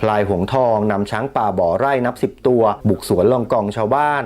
พลายหงทองนำช้างป่าบ่อไร่นับสิบตัว บุกสวนลองกองชาวบ้าน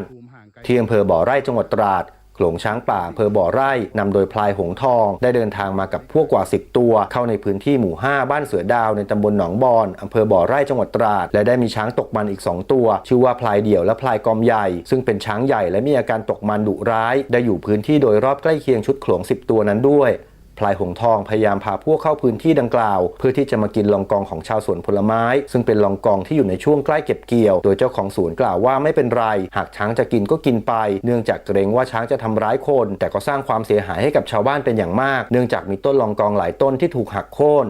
ที่อำเภอบ่อไร่จังหวัดตราดโขลงช้างป่าอำเภอบ่อไร่นำโดยพลายหงทอง ได้เดินทางมากับพวกกว่า 10 ตัว เข้าในพื้นที่หมู่ 5 บ้านเสือดาวในตำบลหนองบอนอำเภอบ่อไร่จังหวัดตราด และได้มีช้างตกมันอีก 2 ตัว ชื่อว่าพลายเดี่ยวและพลายกอมใหญ่ ซึ่งเป็นช้างใหญ่และมีอาการตกมันดุร้าย ได้อยู่พื้นที่โดยรอบใกล้เคียงชุดโขลง10 ตัวนั้นด้วย พลายหงทองพยายามพาพวกเข้าพื้นที่ดังกล่าว เพื่อที่จะมากินลองกองของชาวสวนผลไม้ ซึ่งเป็นลองกองที่อยู่ในช่วงใกล้เก็บเกี่ยว โดยเจ้าของสวนกล่าวว่าไม่เป็นไร หากช้างจะกินก็กินไป เนื่องจากเกรงว่าช้างจะทำร้ายคน แต่ก็สร้างความเสียหายให้กับชาวบ้านเป็นอย่างมาก เนื่องจากมีต้นลองกองหลายต้นที่ถูกหักโค่น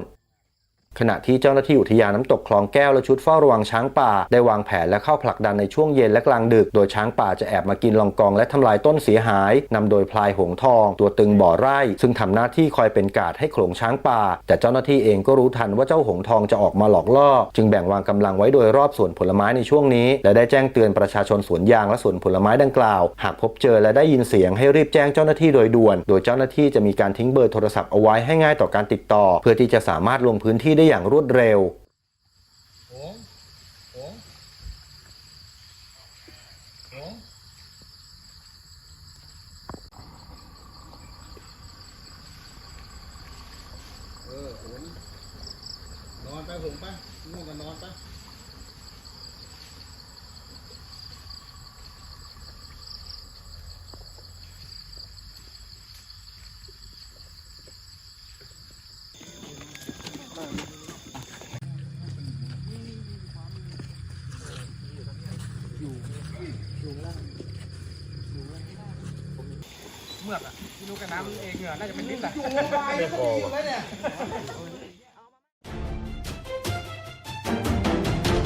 ขณะที่เจ้าหน้าที่อุทยานน้ำตกคลองแก้วและชุดเฝ้าระวังช้างป่าได้วางแผนและเข้าผลักดันในช่วงเย็นและกลางดึก โดยช้างป่าจะแอบมากินลองกองและทำลายต้นเสียหายนำโดยพลายหงทอง ตัวตึงบ่อไร่ ซึ่งทำหน้าที่คอยเป็นกาดให้โขลงช้างป่า แต่เจ้าหน้าที่เองก็รู้ทันว่าเจ้าหงทองจะออกมาหลอกล่อ จึงแบ่งวางกำลังไว้โดยรอบสวนผลไม้ในช่วงนี้ และได้แจ้งเตือนประชาชนสวนยางและสวนผลไม้ดังกล่าว หากพบเจอและได้ยินเสียงให้รีบแจ้งเจ้าหน้าที่โดยด่วน โดยเจ้าหน้าที่จะมีการทิ้งเบอร์โทรศัพท์เอาไว้ให้ง่ายต่อการติดต่อ เพื่อที่จะสามารถลงพื้นที่ได้อย่างรวดเร็ว เออหงนอนไปหงไปง่วงก็นอนไป เมือกอะที่รู้กันน้ำเองเหงื่อน่าจะเป็นลิตรอะ ไม่พอว่ะ